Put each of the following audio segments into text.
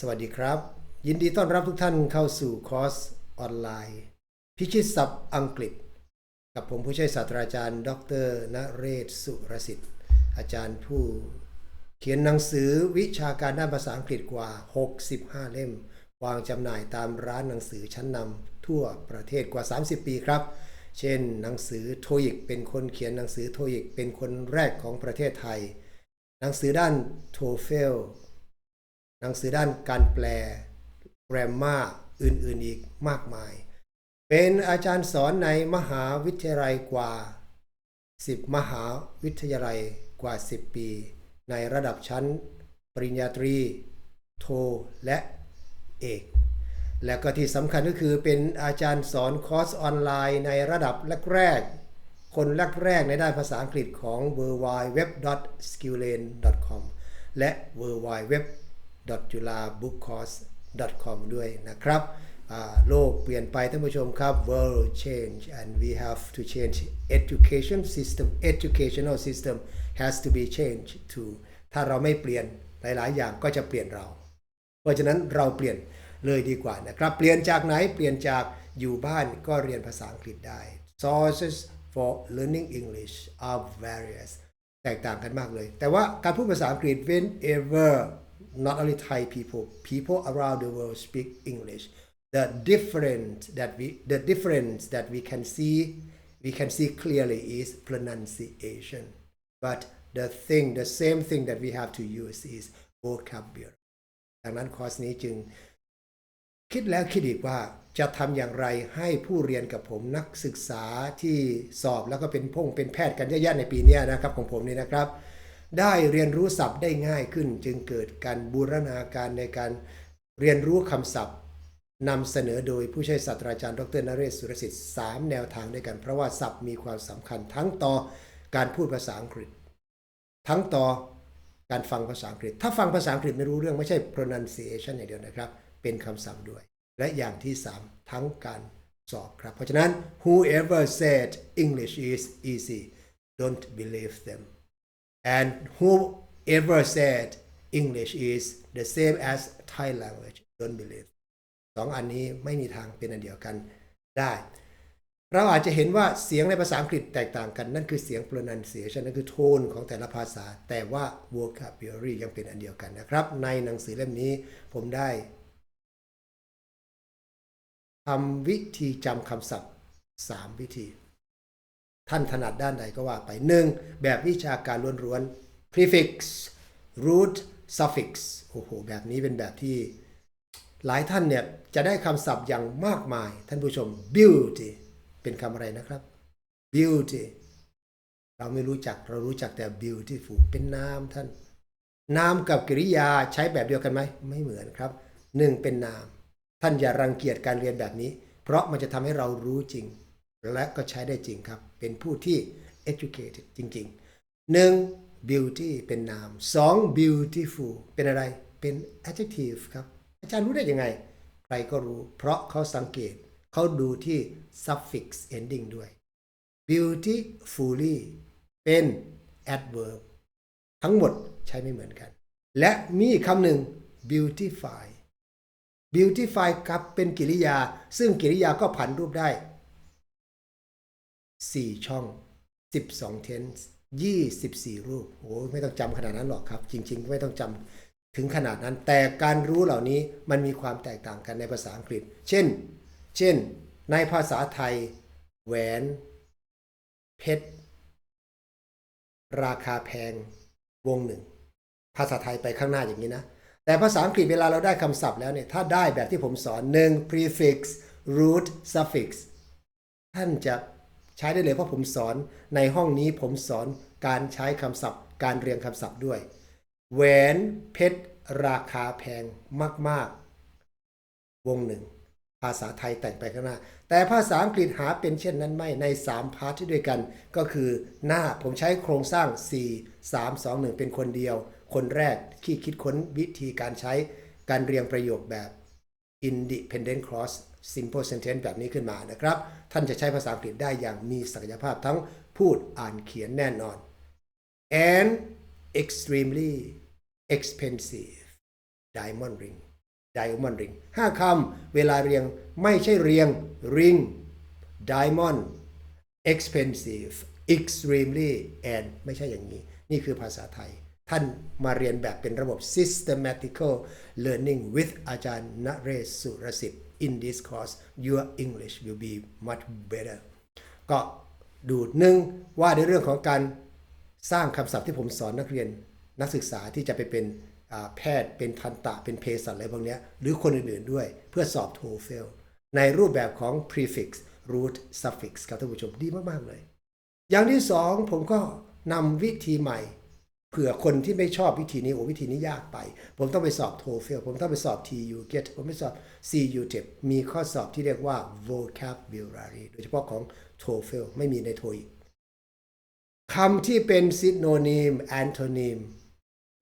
สวัสดีครับ ยินดีต้อนรับทุกท่านเข้าสู่คอร์สออนไลน์ พิชิตศัพท์อังกฤษ กับผมผู้ช่วยศาสตราจารย์ ดรนเรศสุรสิทธิ์ อาจารย์ผู้เขียนหนังสือวิชาการด้านภาษาอังกฤษกว่า 65 เล่ม วางจำหน่ายตามร้านหนังสือชั้นนำทั่วประเทศกว่า 30 ปีครับ เช่น หนังสือโทยิกเป็นคนเขียนหนังสือโทยิกเป็นคนแรกของประเทศไทย หนังสือด้านโทเฟล หนังสือด้านการแปลแกรมมาอื่นๆอีกมากมาย เป็นอาจารย์สอนในมหาวิทยาลัยกว่า 10 มหาวิทยาลัยกว่า 10 ปี ในระดับชั้น ปริญญาตรี โท และเอก และก็ที่สำคัญก็คือเป็นอาจารย์สอนคอร์สออนไลน์ในระดับแรกๆคนแรกๆในด้านภาษาอังกฤษของ w w w s k i l l a n c o m และ w w w j u l a b o o k c o u r s e c o m ด้วยนะครับโลกเปลี่ยนไปท่านผู้ชมครับ world change and we have to change education system educational system has to be changed to ถ้าเราไม่เปลี่ยนหลาย ๆ อย่างก็จะเปลี่ยนเรา เพราะฉะนั้นเราเปลี่ยนเลยดีกว่านะครับ เปลี่ยนจากไหนเปลี่ยนจากอยู่บ้านก็เรียนภาษาอังกฤษได้ sources for learning English are various แตกต่างกันมากเลย แต่ว่าการพูดภาษาอังกฤษ whenever not only Thai people people around the world speak English the difference that we the difference that we can see we can see clearly is pronunciation but the thing the same thing that we have to use is vocabulary ดังนั้นคอร์สนี้จึงคิดแล้วคิดอีกว่าจะทำอย่างไรให้ผู้เรียนกับผมนักศึกษาที่สอบแล้วก็เป็นพงเป็นแพทย์กันเยอะแยะในปีนี้นะครับของผมนี่นะครับ ได้เรียนรู้ศัพท์ได้ง่ายขึ้น จึงเกิดการบูรณาการในการเรียนรู้คำศัพท์นำเสนอโดยผู้ช่วยศาสตราจารย์ ดรนเรศสุรสิทธิ์สามแนวทางด้วยกัน เพราะว่าศัพท์มีความสำคัญทั้งต่อการพูดภาษาอังกฤษ ทั้งต่อการฟังภาษาอังกฤษ ถ้าฟังภาษาอังกฤษไม่รู้เรื่องไม่ใช่ pronunciation อย่างเดียวนะครับ เป็นคำศัพท์ด้วย และอย่างที่ 3 ทั้งการสอบครับ เพราะฉะนั้น whoever said English is easy don't believe them and whoever said English is the same as Thai language don't believe สองอันนี้ไม่มีทางเป็นอันเดียวกันได้ เราอาจจะเห็นว่าเสียงในภาษาอังกฤษแตกต่างกัน นั่นคือเสียง pronunciation นั่นคือโทนของแต่ละภาษา แต่ว่า vocabulary ยังเป็นอันเดียวกันนะครับ ในหนังสือเล่มนี้ผมได้ทำวิธีจำคำศัพท์ 3 วิธี ท่านถนัดด้านใดก็ว่าไป 1. แบบวิชาการล้วนๆ prefix root suffix โอ้โห แบบนี้เป็นแบบที่ หลายท่านเนี่ย จะได้คำศัพท์อย่างมากมาย ท่านผู้ชม beauty เป็นคำอะไรนะครับ beauty เราไม่รู้จักเรารู้จักแต่ beautiful เป็นนามท่าน นามกับกริยาใช้แบบเดียวกันไหม ไม่เหมือนครับหนึ่งเป็นนาม ท่านอย่ารังเกียจการเรียนแบบนี้ เพราะมันจะทำให้เรารู้จริง และก็ใช้ได้จริงครับ เป็นผู้ที่ educated จริงๆหนึ่ง beauty เป็นนามสอง beautiful เป็นอะไร เป็น adjective ครับ อาจารย์รู้ได้ยังไง ใครก็รู้ เพราะเขาสังเกต เขาดูที่ suffix ending ด้วย beautifully เป็น adverb ทั้งหมดใช้ไม่เหมือนกัน และมีคำหนึ่ง beautify beautify ครับเป็นกริยา ซึ่งกริยาก็ผันรูปได้ 4 ช่อง 12 tense 24 รูปโอ้ไม่ต้องจำขนาดนั้นหรอกครับ จริง ๆ ไม่ต้องจำถึงขนาดนั้น แต่การรู้เหล่านี้มันมีความแตกต่างกันในภาษาอังกฤษ เช่น เช่น ในภาษาไทย แหวน เพชร ราคาแพง วงหนึ่ง ภาษาไทยไปข้างหน้าอย่างนี้นะ แต่ภาษาอังกฤษเวลาเราได้คำศัพท์แล้วเนี่ย ถ้าได้แบบที่ผมสอนหนึ่ง prefix root suffix ท่านจะ ใช้ได้เลยเพราะผมสอนในห้องนี้ผมสอนการใช้คำศัพท์ การเรียงคำศัพท์ด้วยแหวนเพชรราคาแพงมาก ๆ วงหนึ่ง ภาษาไทยแต่งไปข้างหน้า แต่ภาษาอังกฤษหาเป็นเช่นนั้นไม่ใน 3 พาร์ทที่ด้วยกัน ก็คือหน้าผมใช้โครงสร้าง 4 3 2 1 เป็นคนเดียว คนแรกที่คิดค้นวิธีการใช้การเรียงประโยคแบบ independent clause simple sentence แบบนี้ขึ้นมานะครับ ท่านจะใช้ภาษาอังกฤษได้อย่างมีศักยภาพทั้งพูดอ่านเขียนแน่นอน and extremely expensive diamond ring diamond ring ห้าคำเวลาเรียงไม่ใช่เรียง ring diamond expensive extremely and ไม่ใช่อย่างนี้ นี่คือภาษาไทย ท่านมาเรียนแบบเป็นระบบ systematical learning with อาจารย์นเรศสุรสิทธิ์ in this course your English will be much better ก็ดูหนึ่งว่าในเรื่องของการสร้างคำศัพท์ที่ผมสอนนักเรียนนักศึกษาที่จะไปเป็นแพทย์เป็นทันตะเป็นเภสัชอะไรพวกนี้หรือคนอื่นๆด้วยเพื่อสอบ TOEFL ในรูปแบบของ prefix root suffix ครับท่านผู้ชมดีมาก ๆ เลย อย่างที่สองผมก็นำวิธีใหม่ เผื่อคนที่ไม่ชอบวิธีนี้โอ้วิธีนี้ยากไป ผมต้องไปสอบ TOEFL ผมต้องไปสอบ TU GET ผมไปสอบ CU TEP มีข้อสอบที่เรียกว่า vocabulary โดยเฉพาะของ TOEFL ไม่มีใน TOEIC คำที่เป็น synonym antonym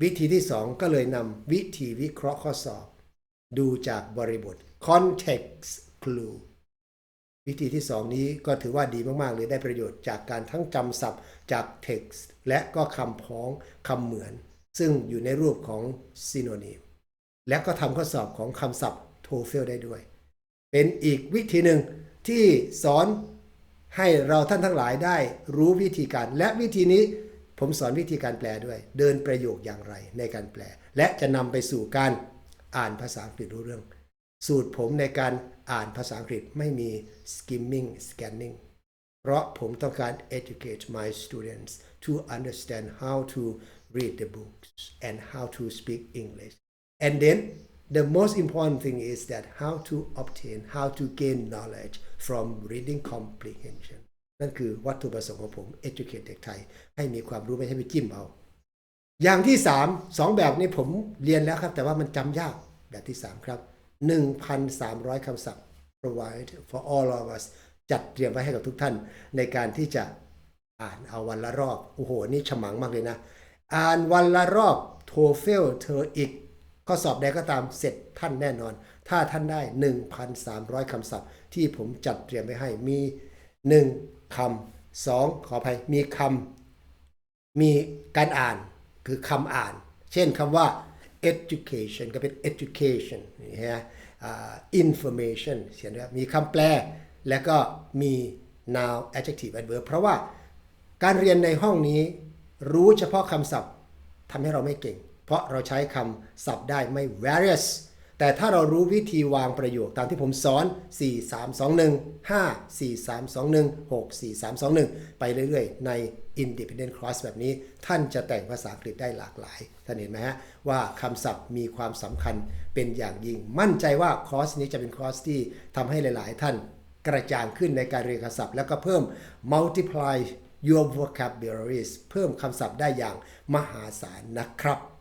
วิธีที่สองก็เลยนำวิธีวิเคราะห์ข้อสอบ ดูจากบริบท context clue วิธีที่สองนี้ก็ถือว่าดีมากๆเลยได้ประโยชน์จากการทั้งจำศัพท์จาก text และก็คำพ้องคำเหมือน ซึ่งอยู่ในรูปของ synonym และก็ทำข้อสอบของคำศัพท์ TOEFL ได้ด้วย เป็นอีกวิธีหนึ่งที่สอนให้เราท่านทั้งหลายได้รู้วิธีการ และวิธีนี้ผมสอนวิธีการแปลด้วย เดินประโยคอย่างไรในการแปล และจะนำไปสู่การอ่านภาษาอังกฤษรู้เรื่อง สูตรผมในการ อ่านภาษาอังกฤษไม่มี skimming scanning เพราะผมต้องการ educate my students to understand how to read the books and how to speak English and then the most important thing is that how to obtain how to gain knowledge from reading comprehension นั่นคือวัตถุประสงค์ของผม educate เด็กไทย ให้มีความรู้ไม่ใช่ไปจิ้มเอา อย่างที่สามสองแบบนี้ผมเรียนแล้วครับ แต่ว่ามันจำยากแบบที่สามครับ 1,300 คำศัพท์ provide for all of us จัดเตรียมไว้ให้กับทุกท่าน ในการที่จะอ่านเอาวันละรอบ โอ้โห นี่ฉมังมากเลยนะ อ่านวันละรอบ TOEFL เธออีก ข้อสอบใดก็ตามเสร็จท่านแน่นอน ถ้าท่านได้ 1,300 คำศัพท์ ที่ผมจัดเตรียมไว้ให้มี 1คำ2ขออภัยมีคำมีการอ่านคือคำอ่าน เช่นคำว่า education ก็เป็น education นะฮะ information เขียนว่ามีคำแปล แล้วก็มี noun adjective adverb เพราะว่าการเรียนในห้องนี้รู้เฉพาะคำศัพท์ทำให้เราไม่เก่ง เพราะเราใช้คำศัพท์ได้ไม่ various แต่ถ้าเรารู้วิธีวางประโยคตามที่ผมสอน 4 3 2 1 5 4 3 2 1 6 4 3 2 1 ไปเรื่อยๆ ใน independent class แบบนี้ ท่านจะแต่งภาษาอังกฤษได้หลากหลาย ท่านเห็นไหมฮะ ว่าคำศัพท์มีความสำคัญเป็นอย่างยิ่ง มั่นใจว่าคอร์สนี้จะเป็นคอร์สที่ทำให้หลายๆ ท่านกระจ่างขึ้นในการเรียนคำศัพท์ แล้วก็เพิ่ม multiply your vocabularies เพิ่มคำศัพท์ได้อย่างมหาศาลนะครับ